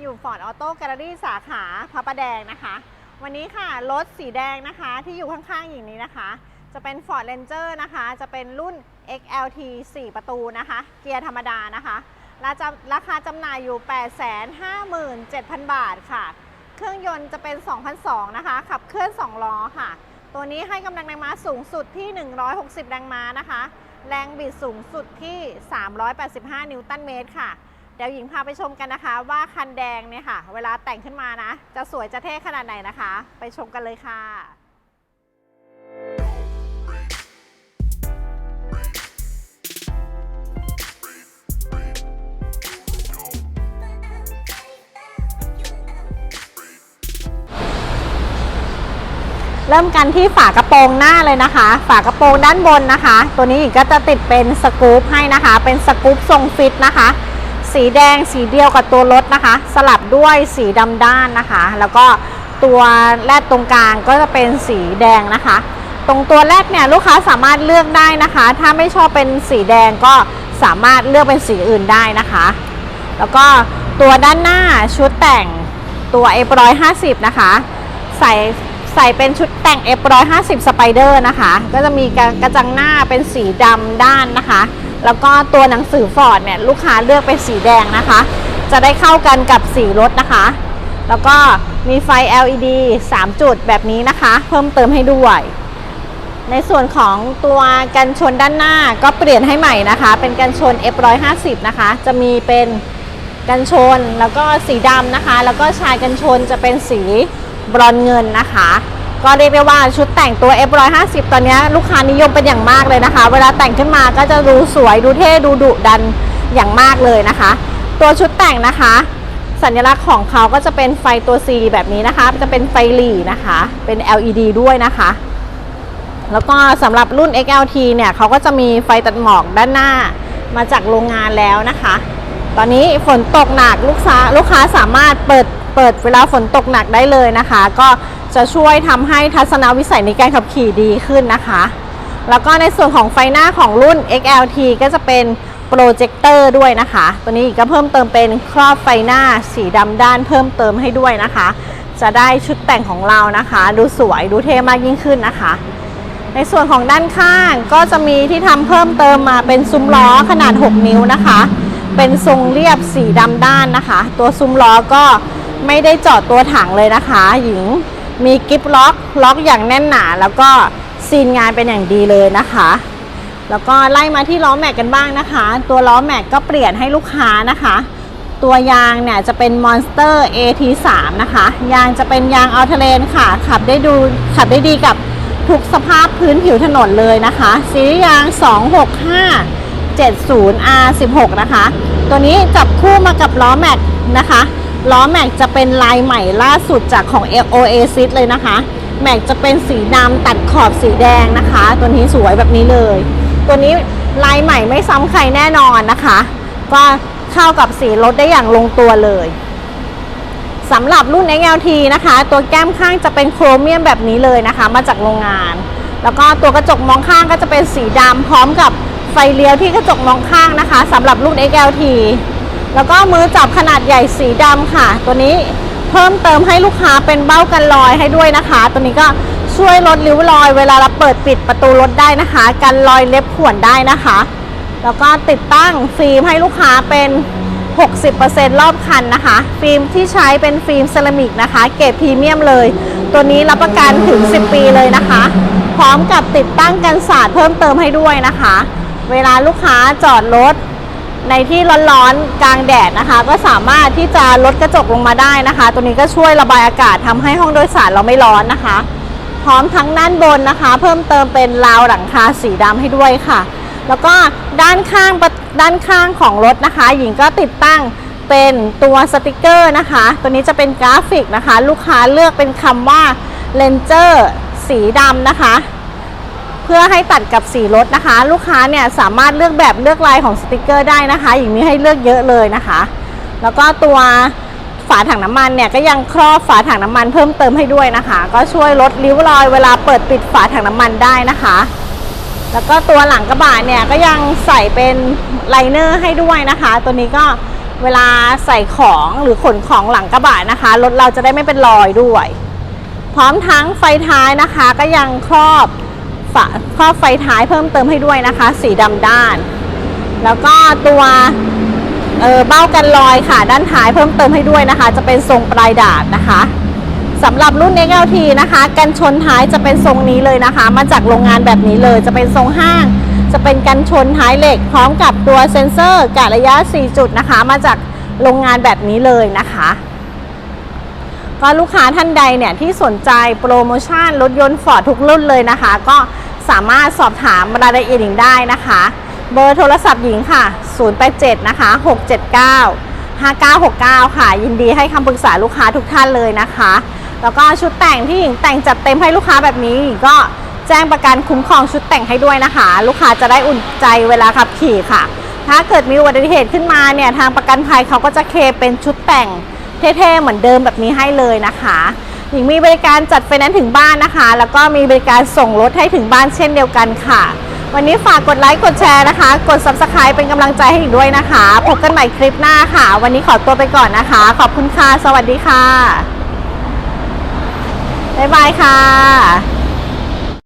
อยู่ฟอร์ดออโต้แกลเลอรี่สาขาพระประแดงนะคะ วันนี้ค่ะ รถสีแดงนะคะที่อยู่ข้างๆหญิงนี้นะคะ จะเป็น Ford Ranger นะคะ จะเป็นรุ่น XLT 4 ประตูนะคะ เกียร์ธรรมดานะคะราคาราคาจำหน่ายอยู่ 857,000 บาทค่ะ เครื่องยนต์จะเป็น 2002นะคะ ขับเคลื่อน 2 ล้อค่ะ ตัวนี้ให้กำลังแรงม้าสูงสุดที่ 160 แรงม้านะคะ แรงบิดสูงสุดที่ 385 นิวตันเมตรค่ะ เดี๋ยวหญิงพาไปชมกันนะคะ ว่าคันแดงเนี่ยค่ะ เวลาแต่งขึ้นมานะ จะสวยจะเท่ขนาดไหนนะคะ ไปชมกันเลยค่ะเริ่มกันที่ฝากระโปรงหน้าเลยนะคะ ฝากระโปรงด้านบนนะคะ ตัวนี้หญิงก็จะติดเป็นสกู๊ปให้นะคะ เป็นสกู๊ปทรงฟิตนะคะ สีแดงสีเดียวกับตัวรถนะคะ สลับด้วยสีดำด้านนะคะ แล้วก็ตัวแรดตรงกลางก็จะเป็นสีแดงนะคะ ตรงตัวแรกเนี่ยลูกค้าสามารถเลือกได้นะคะ ถ้าไม่ชอบเป็นสีแดงก็สามารถเลือกเป็นสีอื่นได้นะคะ แล้วก็ตัวด้านหน้าชุดแต่งตัว F150 นะคะ ใส่ใส่เป็นชุดแต่ง F150 Spider นะคะ ก็จะมีกระกระจังหน้าเป็นสีดำด้านนะคะ แล้วก็ตัวหนังสือฟอร์ดเนี่ยลูกค้าเลือกเป็นสีแดงนะคะ จะได้เข้ากันกับสีรถนะคะ แล้วก็มีไฟ LED 3 จุดแบบนี้นะคะ เพิ่มเติมให้ด้วย ในส่วนของตัวกันชนด้านหน้าก็เปลี่ยนให้ใหม่นะคะ เป็นกันชน F150 นะคะ จะมีเป็นกันชนแล้วก็สีดำนะคะ แล้วก็ชายกันชนจะเป็นสีบรอนเงินนะคะ ก็เรียกได้ว่าชุดแต่งตัว F150 ตอนนี้ลูกค้านิยมเป็นอย่างมากเลยนะคะ เวลาแต่งขึ้นมาก็จะดูสวยดูเท่ดูดุดันอย่างมากเลยนะคะ ตัวชุดแต่งนะคะ สัญลักษณ์ของเขาก็จะเป็นไฟตัว C แบบนี้นะคะ จะเป็นไฟหลีนะคะ เป็น LED ด้วยนะคะ แล้วก็สำหรับรุ่น XLT เนี่ยเขาก็จะมีไฟตัดหมอกด้านหน้ามาจากโรงงานแล้วนะคะ ตอนนี้ฝนตกหนักลูกค้าลูกค้าสามารถเปิดเปิดเวลาฝนตกหนักได้เลยนะคะ ก็ จะช่วยทำให้ทัศนวิสัยในการขับขี่ดีขึ้นนะคะ แล้วก็ในส่วนของไฟหน้าของรุ่น XLT ก็จะเป็นโปรเจคเตอร์ด้วยนะคะ ตัวนี้ก็เพิ่มเติมเป็นครอบไฟหน้าสีดำด้านเพิ่มเติมให้ด้วยนะคะ จะได้ชุดแต่งของเรานะคะ ดูสวยดูเท่มากยิ่งขึ้นนะคะ ในส่วนของด้านข้างก็จะมีที่ทำเพิ่มเติมมาเป็นซุ้มล้อขนาด 6 นิ้วนะคะ เป็นทรงเรียบสีดำด้านนะคะ ตัวซุ้มล้อก็ไม่ได้เจาะตัวถังเลยนะคะ หญิง มีกิฟล็อกล็อกอย่างแน่นหนา แล้วก็ซีนงานเป็นอย่างดีเลยนะคะ แล้วก็ไล่มาที่ล้อแม็กกันบ้างนะคะ ตัวล้อแม็กก็เปลี่ยนให้ลูกค้านะคะ ตัวยางเนี่ยจะเป็น Monster AT3 นะคะ ยางจะเป็นยางอัลเทเลนค่ะ ขับได้ดูขับได้ดีกับทุกสภาพพื้นผิวถนนเลยนะคะซีรีส์ยาง 265 70R16 นะคะ ตัวนี้จับคู่มากับล้อแม็กนะคะ ล้อแม็กจะเป็นลายใหม่ล่าสุดจากของ Oasis เลยนะคะ แม็กจะเป็นสีดำตัดขอบสีแดงนะคะ ตัวนี้สวยแบบนี้เลย ตัวนี้ลายใหม่ไม่ซ้ำใครแน่นอนนะคะ ก็เข้ากับสีรถได้อย่างลงตัวเลยสำหรับรุ่น XLT นะคะ ตัวแก้มข้างจะเป็นโครเมียมแบบนี้เลยนะคะ มาจากโรงงาน แล้วก็ตัวกระจกมองข้างก็จะเป็นสีดำพร้อมกับไฟเลี้ยวที่กระจกมองข้างนะคะสำหรับรุ่น XLT แล้วก็มือจับขนาดใหญ่สีดำค่ะ ตัวนี้เพิ่มเติมให้ลูกค้าเป็นเบ้ากันรอยให้ด้วยนะคะ ตัวนี้ก็ช่วยลดริ้วรอยเวลาเราเปิดปิดประตูรถได้นะคะ กันรอยเล็บข่วนได้นะคะ แล้วก็ติดตั้งฟิล์มให้ลูกค้าเป็น 60%รอบคันนะคะ ฟิล์มที่ใช้เป็นฟิล์มเซรามิกนะคะ เกรดพรีเมียมเลย ตัวนี้รับประกันถึง 10 ปีเลยนะคะ พร้อมกับติดตั้งกันศาสตร์เพิ่มเติมให้ด้วยนะคะ เวลาลูกค้าจอดรถ ในที่ร้อนๆกลางแดดนะคะ ก็สามารถที่จะลดกระจกลงมาได้นะคะ ตัวนี้ก็ช่วยระบายอากาศทำให้ห้องโดยสารเราไม่ร้อนนะคะ พร้อมทั้งด้านบนนะคะ เพิ่มเติมเป็นราวหลังคาสีดำให้ด้วยค่ะ แล้วก็ด้านข้างด้านข้างของรถนะคะ หญิงก็ติดตั้งเป็นตัวสติกเกอร์นะคะ ตัวนี้จะเป็นกราฟิกนะคะ ลูกค้าเลือกเป็นคำว่า Ranger สีดำนะคะ เพื่อให้ตัดกับสีรถนะคะ ลูกค้าเนี่ยสามารถเลือกแบบเลือกลายของสติกเกอร์ได้นะคะ อย่างนี้ให้เลือกเยอะเลยนะคะ แล้วก็ตัวฝาถังน้ำมันเนี่ยก็ยังครอบฝาถังน้ำมันเพิ่มเติมให้ด้วยนะคะ ก็ช่วยลดริ้วรอยเวลาเปิดปิดฝาถังน้ำมันได้นะคะ แล้วก็ตัวหลังกระบะเนี่ยก็ยังใส่เป็นไลเนอร์ให้ด้วยนะคะ ตัวนี้ก็เวลาใส่ของหรือขนของหลังกระบะนะคะรถเราจะได้ไม่เป็นรอยด้วย พร้อมทั้งไฟท้ายนะคะก็ยังครอบ ฝาครอบไฟท้ายเพิ่มเติมให้ด้วยนะคะ สีดำด้าน แล้วก็ตัวเออเบ้ากันรอยค่ะ ด้านท้ายเพิ่มเติมให้ด้วยนะคะ จะเป็นทรงปลายดาบนะคะสำหรับรุ่น XLT นะคะ กันชนท้ายจะเป็นทรงนี้เลยนะคะ มาจากโรงงานแบบนี้เลย จะเป็นทรงห้าง จะเป็นกันชนท้ายเหล็ก พร้อมกับตัวเซ็นเซอร์กะระยะ 4 จุดนะคะ มาจากโรงงานแบบนี้เลยนะคะก็ลูกค้าท่านใดเนี่ยที่สนใจโปรโมชั่นรถยนต์ฟอร์ดทุกรุ่นเลยนะคะ ก็ สามารถสอบถามรายละเอียดหญิงได้นะคะ เบอร์โทรศัพท์หญิงค่ะ 087 นะคะ 679 5969 ค่ะ ยินดีให้คำปรึกษาลูกค้าทุกท่านเลยนะคะ แล้วก็ชุดแต่งที่หญิงแต่งจัดเต็มให้ลูกค้าแบบนี้ก็แจ้งประกันคุ้มครองชุดแต่งให้ด้วยนะคะ ลูกค้าจะได้อุ่นใจเวลาขับขี่ค่ะ ถ้าเกิดมีอุบัติเหตุขึ้นมาเนี่ยทางประกันภัยเขาก็จะเคเป็นชุดแต่งเท่ๆเหมือนเดิมแบบนี้ให้เลยนะคะ หญิงมีบริการจัดไฟแนนซ์ถึงบ้านนะคะ แล้วก็มีบริการส่งรถให้ถึงบ้านเช่นเดียวกันค่ะ วันนี้ฝากกดไลค์กดแชร์นะคะ กด subscribe เป็นกำลังใจให้อีกด้วยนะคะ พบกันใหม่คลิปหน้าค่ะ วันนี้ขอตัวไปก่อนนะคะ ขอบคุณค่ะ สวัสดีค่ะ บ๊ายบายค่ะ